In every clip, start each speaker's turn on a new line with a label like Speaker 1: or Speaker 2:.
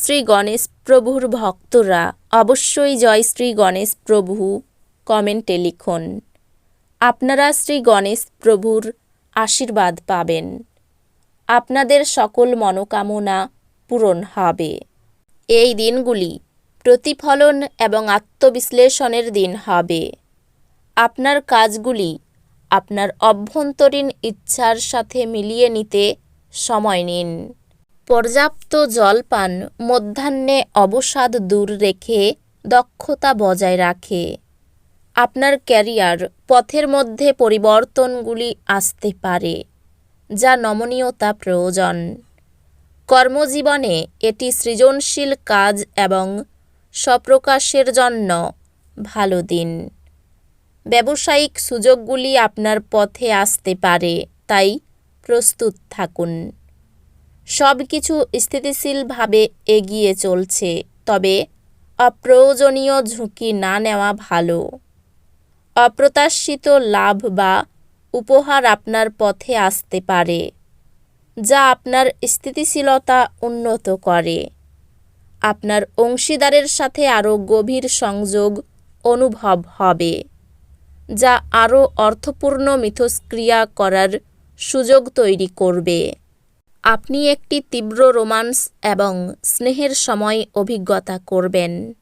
Speaker 1: শ্রী গণেশ প্রভুর ভক্তরা অবশ্যই জয় শ্রী গণেশ প্রভু কমেন্টে লিখুন। আপনারা শ্রী গণেশ প্রভুর আশীর্বাদ পাবেন। আপনাদের সকল মনোকামনা পূরণ হবে। এই দিনগুলি প্রতিফলন এবং আত্মবিশ্লেষণের দিন হবে। আপনার কাজগুলি আপনার অভ্যন্তরীণ ইচ্ছার সাথে মিলিয়ে নিতে সময় নিন। পর্যাপ্ত জল পান মধ্যাহ্নে অবসাদ দূর রেখে দক্ষতা বজায় রাখে। আপনার ক্যারিয়ার পথের মধ্যে পরিবর্তনগুলি আসতে পারে, যা নমনীয়তা প্রয়োজন। কর্মজীবনে এটি সৃজনশীল কাজ এবং স্বপ্রকাশের জন্য ভালো দিন। ব্যবসায়িক সুযোগগুলি আপনার পথে আসতে পারে, তাই প্রস্তুত থাকুন। সব কিছু স্থিতিশীলভাবে এগিয়ে চলছে, তবে অপ্রয়োজনীয় ঝুঁকি না নেওয়া ভালো। অপ্রত্যাশিত লাভ বা উপহার আপনার পথে আসতে পারে, যা আপনার স্থিতিশীলতা উন্নত করে। আপনার অংশীদারের সাথে আরও গভীর সংযোগ অনুভব হবে, যা আরও অর্থপূর্ণ মিথস্ক্রিয়া করার সুযোগ তৈরি করবে। আপনি একটি তীব্র রোমান্স এবং স্নেহের সময় অভিজ্ঞতা করবেন।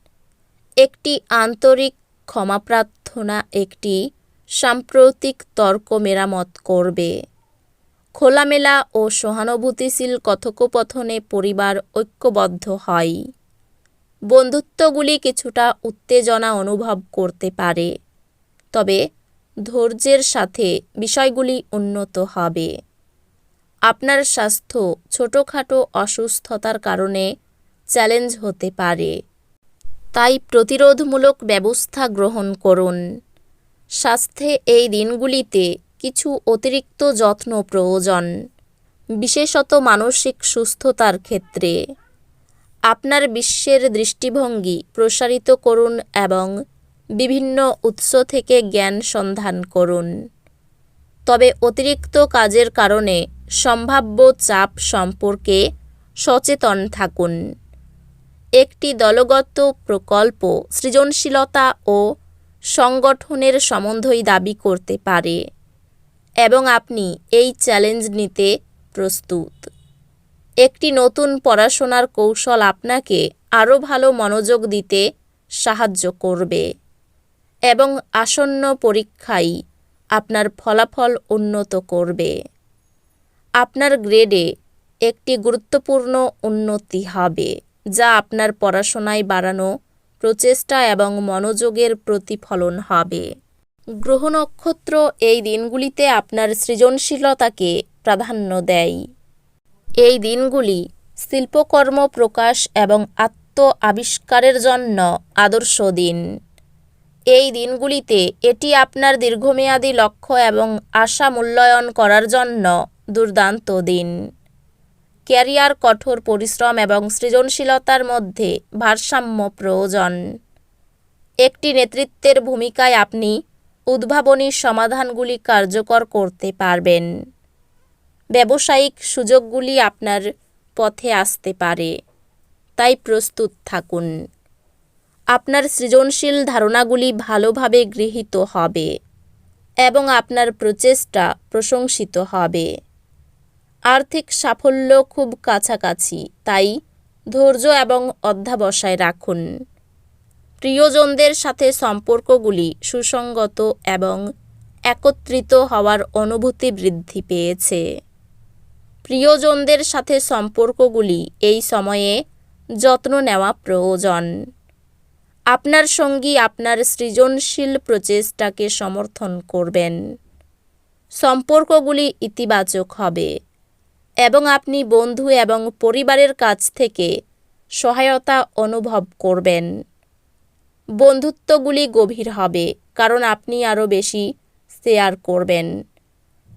Speaker 1: একটি আন্তরিক ক্ষমা প্রার্থনা একটি সাম্প্রতিক তর্ক মেরামত করবে। খোলামেলা ও সহানুভূতিশীল কথোপকথনে পরিবার ঐক্যবদ্ধ হয়। বন্ধুত্বগুলি কিছুটা উত্তেজনা অনুভব করতে পারে। তবে ধৈর্যের সাথে বিষয়গুলি উন্নত হবে। আপনার স্বাস্থ্য ছোটোখাটো অসুস্থতার কারণে চ্যালেঞ্জ হতে পারে। তাই প্রতিরোধমূলক ব্যবস্থা গ্রহণ করুন। স্বাস্থ্যে এই দিনগুলিতে কিছু অতিরিক্ত যত্ন প্রয়োজন, বিশেষত মানসিক সুস্থতার ক্ষেত্রে। আপনার বিশ্বের দৃষ্টিভঙ্গি প্রসারিত করুন এবং বিভিন্ন উৎস থেকে জ্ঞান সন্ধান করুন। তবে অতিরিক্ত কাজের কারণে সম্ভাব্য চাপ সম্পর্কে সচেতন থাকুন। একটি দলগত প্রকল্প সৃজনশীলতা ও সংগঠনের সম্বন্ধই দাবি করতে পারে এবং আপনি এই চ্যালেঞ্জ নিতে প্রস্তুত। একটি নতুন পড়াশোনার কৌশল আপনাকে আরও ভালো মনোযোগ দিতে সাহায্য করবে এবং আসন্ন পরীক্ষায় আপনার ফলাফল উন্নত করবে। আপনার গ্রেডে একটি গুরুত্বপূর্ণ উন্নতি হবে, যা আপনার পড়াশোনায় বাড়ানো, প্রচেষ্টা এবং মনোযোগের প্রতিফলন হবে। গ্রহ নক্ষত্র এই দিনগুলিতে আপনার সৃজনশীলতাকে প্রাধান্য দেয়। এই দিনগুলি শিল্পকর্ম প্রকাশ এবং আত্ম আবিষ্কারের জন্য আদর্শ দিন। এই দিনগুলিতে এটি আপনার দীর্ঘমেয়াদী লক্ষ্য এবং আশা মূল্যায়ন করার জন্য দুর্দান্ত দিন। ক্যারিয়ার, কঠোর পরিশ্রম এবং সৃজনশীলতার মধ্যে ভারসাম্য প্রয়োজন। একটি নেতৃত্বের ভূমিকায় আপনি উদ্ভাবনী সমাধানগুলি কার্যকর করতে পারবেন। ব্যবসায়িক সুযোগগুলি আপনার পথে আসতে পারে। তাই প্রস্তুত থাকুন। আপনার সৃজনশীল ধারণাগুলি ভালোভাবে গৃহীত হবে এবং আপনার প্রচেষ্টা প্রশংসিত হবে। আর্থিক সাফল্য খুব কাছাকাছি, তাই ধৈর্য এবং অধ্যাবসায় রাখুন। প্রিয়জনদের সাথে সম্পর্কগুলি সুসংগত এবং একত্রিত হওয়ার অনুভূতি বৃদ্ধি পেয়েছে। প্রিয়জনদের সাথে সম্পর্কগুলি এই সময়ে যত্ন নেওয়া প্রয়োজন। আপনার সঙ্গী আপনার সৃজনশীল প্রচেষ্টাকে সমর্থন করবেন। সম্পর্কগুলি ইতিবাচক হবে। এবং আপনি বন্ধু এবং পরিবারের কাছ থেকে সহায়তা অনুভব করবেন। বন্ধুত্বগুলি গভীর হবে, কারণ আপনি আরও বেশি শেয়ার করবেন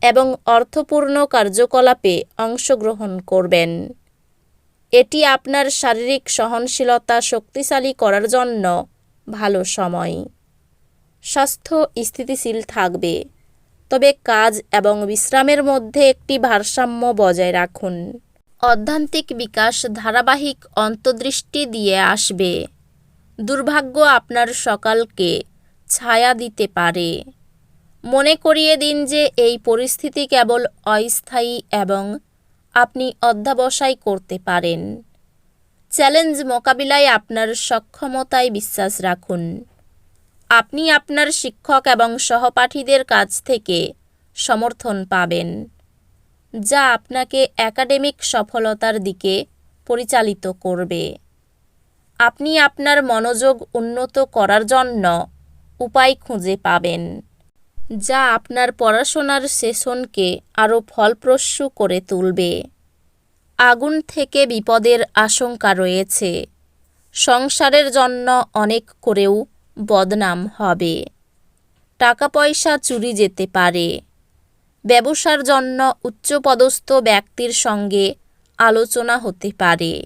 Speaker 1: এবং অর্থপূর্ণ কার্যকলাপে অংশগ্রহণ করবেন। এটি আপনার শারীরিক সহনশীলতা শক্তিশালী করার জন্য ভালো সময়। স্বাস্থ্য স্থিতিশীল থাকবে। তবে কাজ এবং বিশ্রামের মধ্যে একটি ভারসাম্য বজায় রাখুন। অধ্যান্তিক বিকাশ ধারাবাহিক অন্তর্দৃষ্টি দিয়ে আসবে। দুর্ভাগ্য আপনার সকালকে ছায়া দিতে পারে। মনে করিয়ে দিন যে এই পরিস্থিতি কেবল অস্থায়ী এবং আপনি অধ্যাবসায় করতে পারেন। চ্যালেঞ্জ মোকাবিলায় আপনার সক্ষমতায় বিশ্বাস রাখুন। আপনি আপনার শিক্ষক এবং সহপাঠীদের কাছ থেকে সমর্থন পাবেন, যা আপনাকে একাডেমিক সফলতার দিকে পরিচালিত করবে। আপনি আপনার মনোযোগ উন্নত করার জন্য উপায় খুঁজে পাবেন, যা আপনার পড়াশোনার সেশনকে আরও ফলপ্রসূ করে তুলবে। আগুন থেকে বিপদের আশঙ্কা রয়েছে। সংসারের জন্য অনেক করেও বদনাম হবে। টাকা পয়সা চুরি যেতে পারে। ব্যবসার জন্য উচ্চপদস্থ ব্যক্তির সঙ্গে আলোচনা হতে পারে।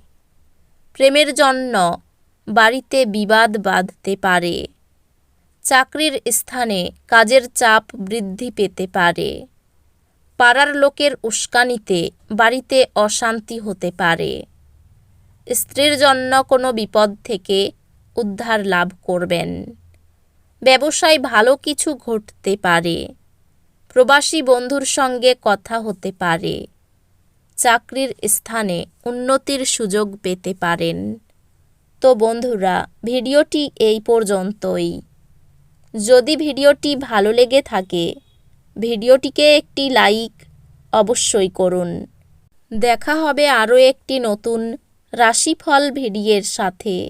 Speaker 1: প্রেমের জন্য বাড়িতে বিবাদ বাঁধতে পারে। চাকরির স্থানে কাজের চাপ বৃদ্ধি পেতে পারে। পাড়ার লোকের উস্কানিতে বাড়িতে অশান্তি হতে পারে। স্ত্রীর জন্য কোনো বিপদ থেকে উদ্ধার লাভ করবেন। ব্যবসায় ভালো কিছু ঘটতে পারে। প্রবাসী বন্ধুর সঙ্গে কথা হতে পারে। চাকরির স্থানে উন্নতির সুযোগ পেতে পারেন। তো বন্ধুরা, ভিডিওটি এই পর্যন্তই। যদি ভিডিওটি ভালো লেগে থাকে, ভিডিওটিকে একটি লাইক অবশ্যই করুন। দেখা হবে আরও একটি নতুন রাশিফল ভিডিওর সাথে।